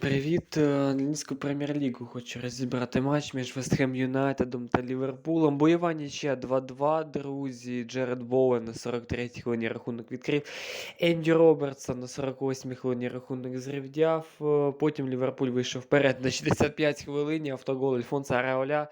Привіт, е, англійську прем'єр-лігу хочу розібрати матч між Вестхем Юнайтедом та Ліверпулем. Бойова нічия 2-2, друзі. Джеред Боуен на 43-й хвилині рахунок відкрив. Енді Робертсон на 48-й хвилині рахунок зрівняв. Е, Потім Ліверпуль вийшов вперед на 65 хвилині. Автогол Альфонса Ареоля.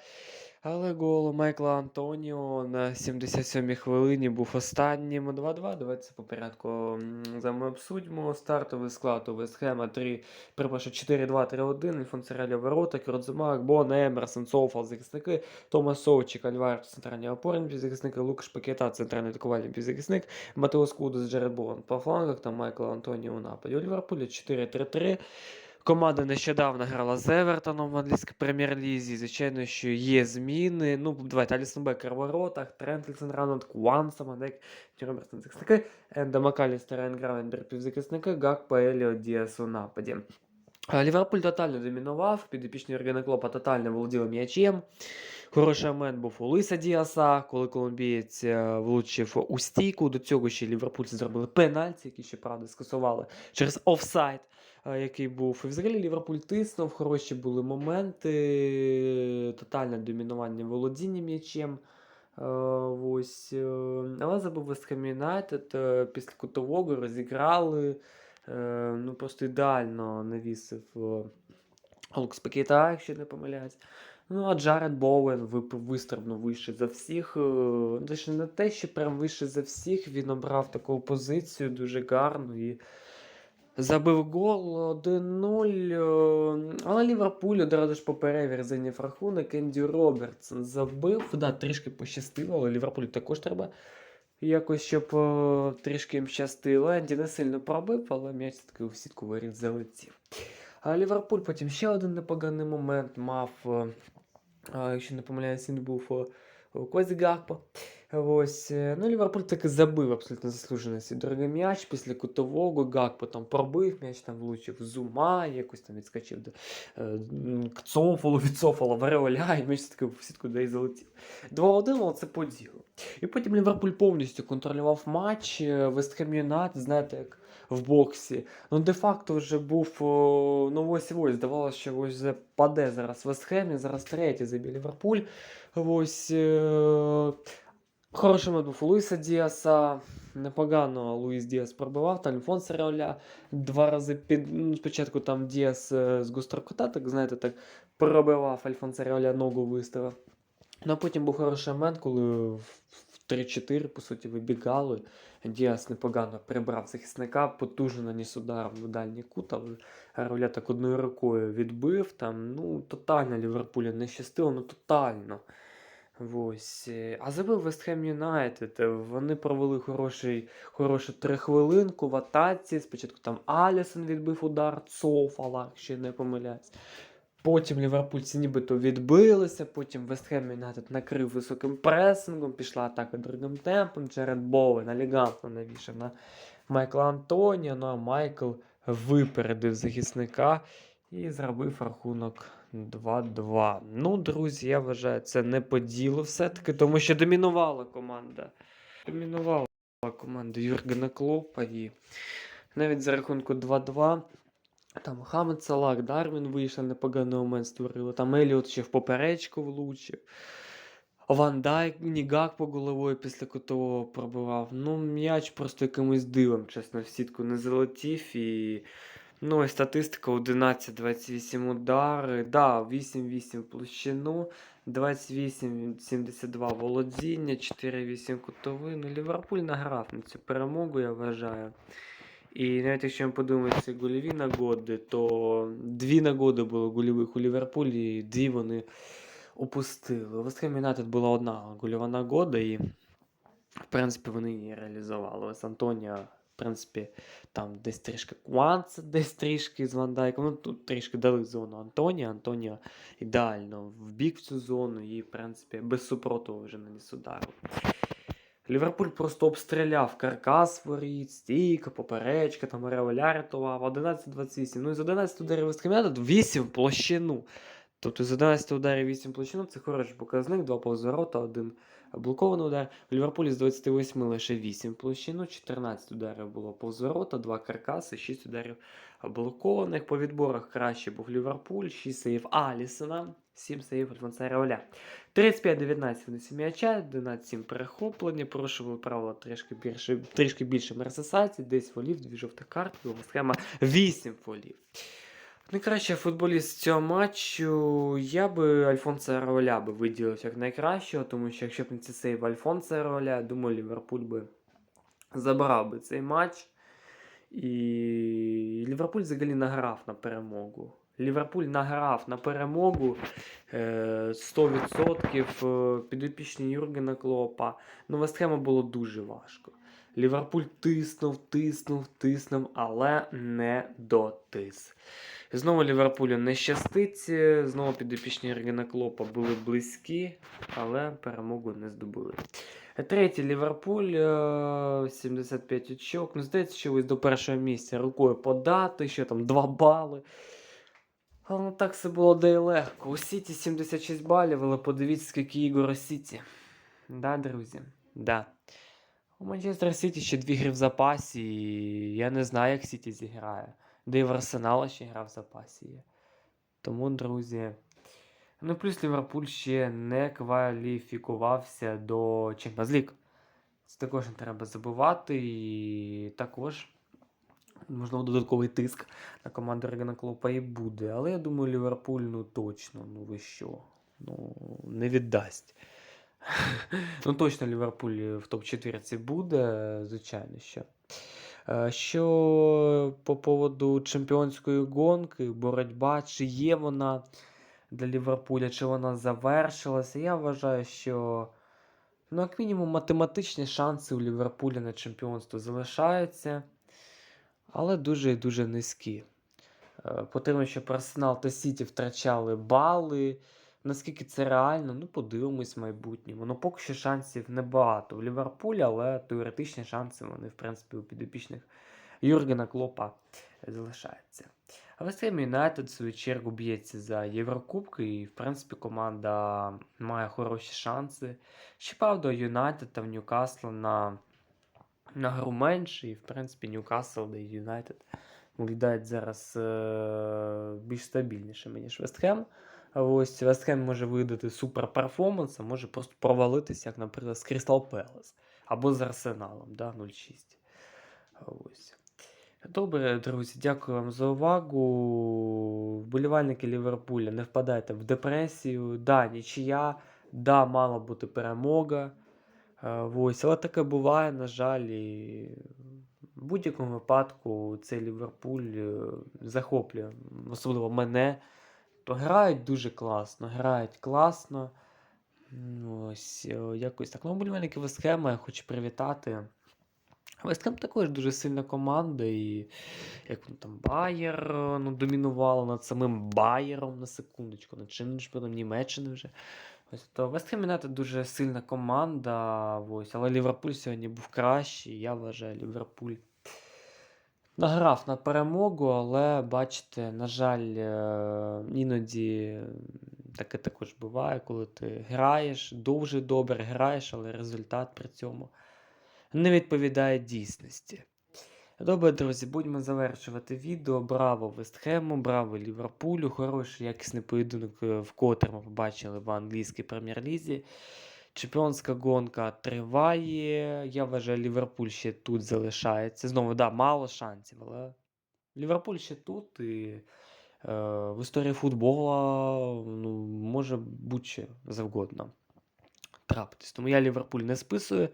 Але гол Майкла Антоніо на 77-й хвилині був останнім 2-2. Давайте по порядку за ми обсудимо. Стартовий склад у Вестхема 3, перепрошую, 4-2-3-1, Альфонсо Реля ворота, Кюрдзумак, Бон, Емерсон, Соуфал, захисники, Томас Совчик, Альвар, центральні опорні півзахисники, Лукаш Пакета, центральний атакувальний півзахисник, Матеус Кудус, Джеред Болан по флангах, там Майкл Антоніо у нападі. У Ліверпулі 4-3-3. Команда нещодавно грала з Евертоном в англійській прем'єр-лізі. Звичайно, що є зміни. Ну, давайте Алісон Бекер в воротах, Трент Лексендранд, Куан Самадек, Робертсон захисники, Енда Макалістер, Енгравендер півзахисники, Гак, Паеліо, Діас у нападі. Ліверпуль тотально домінував, підопічні Юргена Клопа тотально володіли м'ячем. Хороший момент був у Лиса Діаса, коли колумбієць е, влучив у стійку. До цього ще ліверпульці зробили пенальті, які ще правда скасували через офсайд, е, який був. І взагалі Ліверпуль тиснув, хороші були моменти, тотальне домінування володіння м'ячем. Е, Ось, е, але забув Вестхем Юнайтед е, після кутового розіграли. Е, Ну, просто ідеально навісив е, Лукс Пакета, якщо не помиляюсь. Ну, а Джаред Боуен вистрибнув вище за всіх. е, Точно не те, що прям вище за всіх. Він обрав таку позицію дуже гарну і забив гол 1-0. е, Але Ліверпуль одразу ж по перевір зайняв рахунок. Енді Робертсон забив. Да, трішки пощастило, але Ліверпулю також треба якось, щоб е, трішки їм щастило. Енді не сильно пробив, але м'яч таки у сітку воріт залетів. А Ліверпуль потім ще один непоганий момент мав. а, якщо не помиляюсь, він був е, у Козі Гакпо. Ось, е, ну, Ліверпуль таки забив абсолютно заслужений свій дорогий м'яч після кутового. Гакпо там пробив м'яч, там влучив зума, якось там відскочив до е, м, к від Цофала в і м'яч таки в сітку де і залетів. 2-1, але це по ділу. І потім Ліверпуль повністю контролював матч. е, Вестхем Юнайтед, знаєте, як в боксі. Ну, де-факто вже був, ну ось ось, здавалося, що ось паде зараз Вестхем, зараз третій забій Ліверпуль. Ось. Е- Хороший момент був у Луїса Діаса. Непогано Луїс Діас пробивав, та Альфонс Реоля два рази під. Ну, спочатку там Діас з гострокота, так знаєте, так пробивав Альфонса Реоля ногу виставив. Ну а потім був хороший момент, коли в в 3-4, по суті, вибігали. Діас непогано прибрав захисника, потужно наніс удар в дальній кут, але так одною рукою відбив. Там, ну, тотально Ліверпулю не щастило, ну тотально. Ось. А забив Вестхем Юнайтед. Вони провели хороший, хорошу трихвилинку в атаці. Спочатку там Алісон відбив удар Цофала, якщо не помиляюсь. Потім ліверпульці нібито відбилися, потім Вестхем Юнайтед накрив високим пресингом, пішла атака другим темпом. Джеред Боуен елегантно навішав на Майкла Антонія. Ну а Майкл випередив захисника і зробив рахунок 2-2. Ну, друзі, я вважаю, це не по ділу все-таки, тому що домінувала команда. Домінувала команда Юргена Клопа і навіть за рахунку 2-2. Там Хамед Салах, Дарвін вийшов, непоганий момент створили. Там Еліот ще в поперечку влучив. Ван Дайк, Нігак по головою після кутового пробивав. Ну, м'яч просто якимось дивом, чесно, в сітку не залетів. І ну, і статистика 11-28 удари. Да, 8-8 площину, 28-72 володіння, 4-8 кутовий. Ну, Ліверпуль награв на цю перемогу, я вважаю. І навіть якщо ми подивимося ці гольові нагоди, то дві нагоди було гольових у Ліверпулі, і дві вони упустили. У Вестхем Юнайтед була одна гольова нагода, і в принципі вони її реалізували. Ось Антонія, в принципі, там десь трішки Куанца, десь трішки з Вандайком. Ну тут трішки дали зону Антонія. Антонія ідеально в бік в цю зону і, в принципі, без супротиву вже наніс удару. Ліверпуль просто обстріляв каркас воріт, стійка, поперечка, там Реоля рятував, 11-28. Ну і з 11 ударів Вестхем Юнайтед 8 в площину. Тобто з 11 ударів 8 в площину це хороший показник, 2 повз ворота, 1 блокований удар. У Ліверпулі з 28 лише 8 в площину, 14 ударів було повз ворота, 2 каркаси, 6 ударів блокованих. По відборах краще був Ліверпуль, 6 сейв Алісона, 7 сейв Альфонса Реоля. 35-19 винесі м'яча, 11-7 перехоплення, порушували правила трішки більше, трішки більше мерсесацій, 10 фолів, 2 жовта картки, у схема 8 фолів. Найкращий футболіст цього матчу, я би Альфонса Реоля би виділив як найкращого, тому що якщо б не ці сейв Альфонса Реоля, думаю, Ліверпуль би забрав би цей матч. І Ліверпуль взагалі награв на перемогу. Ліверпуль награв на перемогу е, 100% е, підопічні Юргена Клопа. Ну, Вестхему було дуже важко. Ліверпуль тиснув, тиснув, тиснув, але не дотис. Знову Ліверпулю не щастить. е, Знову підопічні Юргена Клопа були близькі, але перемогу не здобули. Третій Ліверпуль, е, 75 очок. Ну, здається, що ось до першого місця рукою подати, що там 2 бали. Але ну, так все було де й легко. У Сіті 76 балів, але подивіться, скільки ігор у Сіті. Да, друзі? Да. У Манчестер Сіті ще дві гри в запасі, і я не знаю, як Сіті зіграє. Де і в Арсенала ще гра в запасі є. Тому, друзі. Ну, плюс Ліверпуль ще не кваліфікувався до Champions League. Це також не треба забувати. І також, можливо, додатковий тиск на команду Регана Клопа і буде. Але я думаю, Ліверпуль, ну точно, ну ви що? Ну, не віддасть. Ну, точно Ліверпуль в топ-4 буде, звичайно, що. Що по поводу чемпіонської гонки, боротьба, чи є вона для Ліверпуля, чи вона завершилася? Я вважаю, що, ну, як мінімум, математичні шанси у Ліверпуля на чемпіонство залишаються, але дуже і дуже низькі. Е, Потрібно, щоб Арсенал та Сіті втрачали бали. Наскільки це реально, ну подивимось в майбутньому. Ну поки що шансів небагато в Ліверпулі, але теоретичні шанси вони, в принципі, у підопічних Юргена Клопа залишаються. А Вестхем Юнайтед, в свою чергу, б'ється за Єврокубки, і, в принципі, команда має хороші шанси. Ще правда, Юнайтед та в Ньюкасла на, на гру менше, і, в принципі, Ньюкасл та Юнайтед виглядають зараз е- більш стабільнішими, ніж Вестхем. Ось Вестхем може видати супер перформанс, а може просто провалитися, як, наприклад, з Крістал Пелес або з Арсеналом, да, 0-6. Ось. Добре, друзі, дякую вам за увагу. Вболівальники Ліверпуля, не впадайте в депресію. Да, нічия, да, мала бути перемога. Е, Ось, але таке буває, на жаль, і в будь-якому випадку цей Ліверпуль е, захоплює, особливо мене. То грають дуже класно, грають класно. Ну, Ось, е, якось так. Ну, вболівальники Вестхема я хочу привітати. Вестхем також дуже сильна команда, і як там Байер ну, домінувало над самим Байером на секундочку, над чемпіоном Німеччини вже. Ось то Вестхем Юнайтед дуже сильна команда. Ось, але Ліверпуль сьогодні був кращий. Я вважаю, Ліверпуль награв на перемогу, але бачите, на жаль, е, іноді таке також буває, коли ти граєш, дуже добре граєш, але результат при цьому не відповідає дійсності. Добре, друзі, будемо завершувати відео. Браво Вестхему, браво Ліверпулю. Хороший якісний поєдинок, е, вкотре ми побачили в англійській прем'єр-лізі. Чемпіонська гонка триває. Я вважаю, Ліверпуль ще тут залишається. Знову, да, мало шансів, але Ліверпуль ще тут і е, в історії футбола ну, може будь-що завгодно трапитись. Тому я Ліверпуль не списую.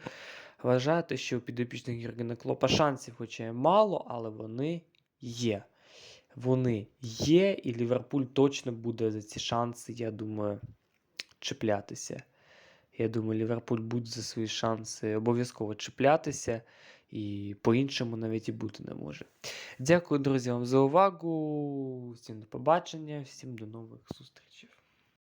Вважаю, що у підопічних Гіргена Клопа шансів, хоча й мало, але вони є. Вони є, і Ліверпуль точно буде за ці шанси, я думаю, чіплятися. Я думаю, Ліверпуль буде за свої шанси обов'язково чіплятися, і по-іншому навіть і бути не може. Дякую, друзі, вам за увагу. Всім до побачення, всім до нових зустрічей.